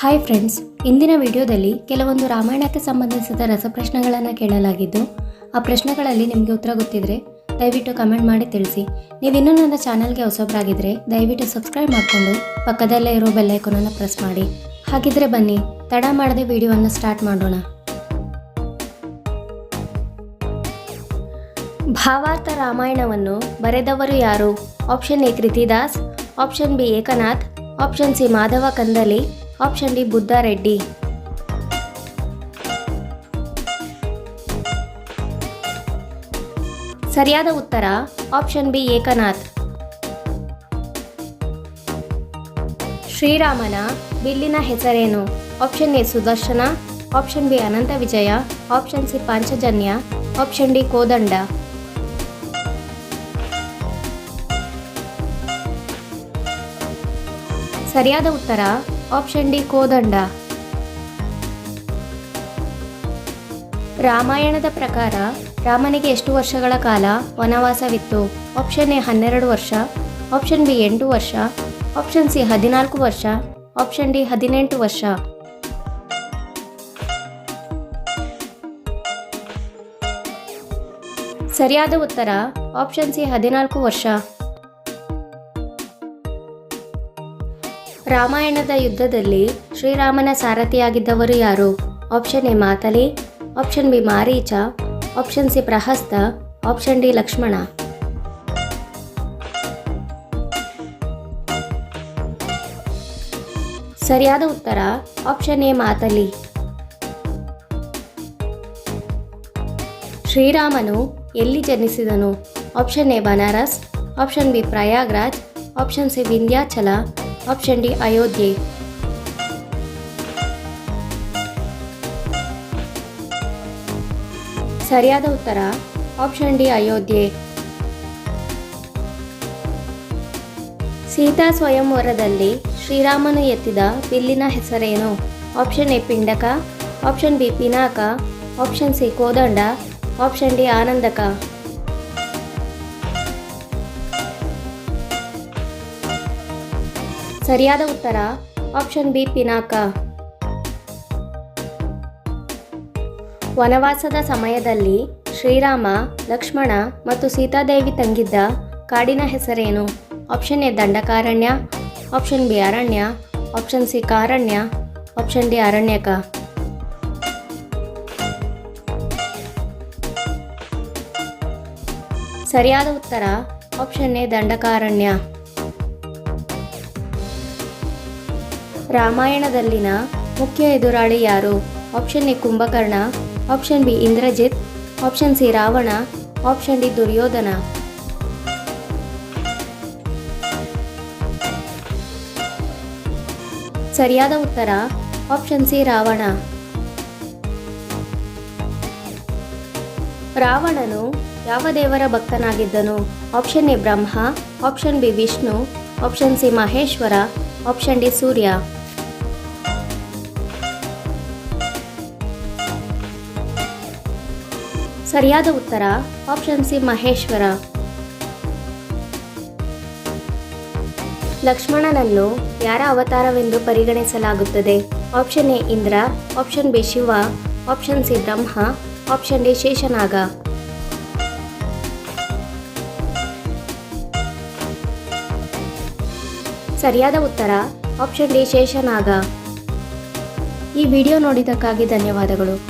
Hi friends ಇಂದಿನ ವಿಡಿಯೋದಲ್ಲಿ ಕೆಲವೊಂದು ರಾಮಾಯಣಕ್ಕೆ ಸಂಬಂಧಿಸಿದ ರಸಪ್ರಶ್ನೆಗಳನ್ನು ಕೇಳಲಾಗಿದ್ದು, ಆ ಪ್ರಶ್ನೆಗಳಲ್ಲಿ ನಿಮಗೆ ಉತ್ತರ ಗೊತ್ತಿದ್ರೆ ದಯವಿಟ್ಟು ಕಮೆಂಟ್ ಮಾಡಿ ತಿಳಿಸಿ. ನೀವಿನ್ನೂ ನನ್ನ ಚಾನಲ್ಗೆ ಹೊಸಬ್ರಾಗಿದ್ದರೆ ದಯವಿಟ್ಟು ಸಬ್ಸ್ಕ್ರೈಬ್ ಮಾಡಿಕೊಂಡು ಪಕ್ಕದಲ್ಲೇ ಇರೋ ಬೆಲ್ಲೈಕೊನನ್ನು ಪ್ರೆಸ್ ಮಾಡಿ. ಹಾಗಿದ್ರೆ ಬನ್ನಿ, ತಡ ಮಾಡದೆ ವಿಡಿಯೋವನ್ನು ಸ್ಟಾರ್ಟ್ ಮಾಡೋಣ. ಭಾವಾರ್ಥ ರಾಮಾಯಣವನ್ನು ಬರೆದವರು ಯಾರು? Option A Kritidas option B Eknath option C Madhava Kandali option D Buddha Reddy. ಸರಿಯಾದ ಉತ್ತರ ಆಪ್ಷನ್ ಬಿ ಏಕನಾಥ್. ಶ್ರೀರಾಮನ ಬಿಲ್ಲಿನ ಹೆಸರೇನು? Option A Sudarshana, option B Ananta Vijaya, option C Panchajanya, option D Kodanda. ಸರಿಯಾದ ಉತ್ತರ ಆಪ್ಷನ್ ಡಿ ಕೋದಂಡ ರಾಮಾಯಣದ ಪ್ರಕಾರ, ರಾಮನಿಗೆ ಎಷ್ಟು ವರ್ಷಗಳ ಕಾಲ ವನವಾಸವಿತ್ತು? ಆಪ್ಷನ್ ಎ ಹನ್ನೆರಡು ವರ್ಷ. ಆಪ್ಷನ್ ಬಿ ಎಂಟು ವರ್ಷ. ಆಪ್ಷನ್ ಸಿ ಹದಿನಾಲ್ಕು ವರ್ಷ. ಆಪ್ಷನ್ ಡಿ ಹದಿನೆಂಟು ವರ್ಷ. ಸರಿಯಾದ ಉತ್ತರ ಆಪ್ಷನ್ ಸಿ ಹದಿನಾಲ್ಕು ವರ್ಷ. ರಾಮಾಯಣದ ಯುದ್ಧದಲ್ಲಿ ಶ್ರೀರಾಮನ ಸಾರಥಿಯಾಗಿದ್ದವರು ಯಾರು? Option A Matali option B Maricha option C Prahasta option D Lakshmana. ಸರಿಯಾದ ಉತ್ತರ ಆಪ್ಷನ್ ಎ ಮಾತಲಿ. ಶ್ರೀರಾಮನು ಎಲ್ಲಿ ಜನಿಸಿದನು? Option A Banaras option B Prayagraj option C Vindhyachal option D Ayodhya ಸರಿಯಾದ ಉತ್ತರ ಆಪ್ಷನ್ ಡಿ ಅಯೋಧ್ಯೆ ಸೀತಾ ಸ್ವಯಂವರದಲ್ಲಿ ಶ್ರೀರಾಮನು ಎತ್ತಿದ ಬಿಲ್ಲಿನ ಹೆಸರೇನು? Option A Pindaka. Option B Pinaka. Option C Kodanda. Option D Anandaka. ಸರಿಯಾದ ಉತ್ತರ ಆಪ್ಷನ್ ಬಿ ಪಿನಾಕ. ವನವಾಸದ ಸಮಯದಲ್ಲಿ ಶ್ರೀರಾಮ, ಲಕ್ಷ್ಮಣ ಮತ್ತು ಸೀತಾದೇವಿ ತಂಗಿದ್ದ ಕಾಡಿನ ಹೆಸರೇನು? Option A, Dandakaranya option B, Aranya option C, Karanya option D, Aranyaka. ಸರಿಯಾದ ಉತ್ತರ ಆಪ್ಷನ್ ಎ, ದಂಡಕಾರಣ್ಯ. ರಾಮಾಯಣದಲ್ಲಿನ ಮುಖ್ಯ ಎದುರಾಳಿ ಯಾರು? Option A Kumbhakarna option B Indrajit option C Ravana option D Duryodhana. ಸರಿಯಾದ ಉತ್ತರ ಆಪ್ಷನ್ ಸಿ ರಾವಣ. ರಾವಣನು ಯಾವ ದೇವರ ಭಕ್ತನಾಗಿದ್ದನು? Option A Brahma option B Vishnu option C Maheshwara option D Surya. ಸರಿಯಾದ ಉತ್ತರ ಆಪ್ಷನ್ ಸಿ ಮಹೇಶ್ವರ. ಲಕ್ಷ್ಮಣನನ್ನು ಯಾರ ಅವತಾರವೆಂದು ಪರಿಗಣಿಸಲಾಗುತ್ತದೆ? Option A Indra option B Shiva option C Brahma option D Sheshanaga. ಸರಿಯಾದ ಉತ್ತರ ಆಪ್ಷನ್ ಡಿ ಶೇಷನಾಗ. ಈ ವಿಡಿಯೋ ನೋಡಿದ್ದಕ್ಕಾಗಿ ಧನ್ಯವಾದಗಳು.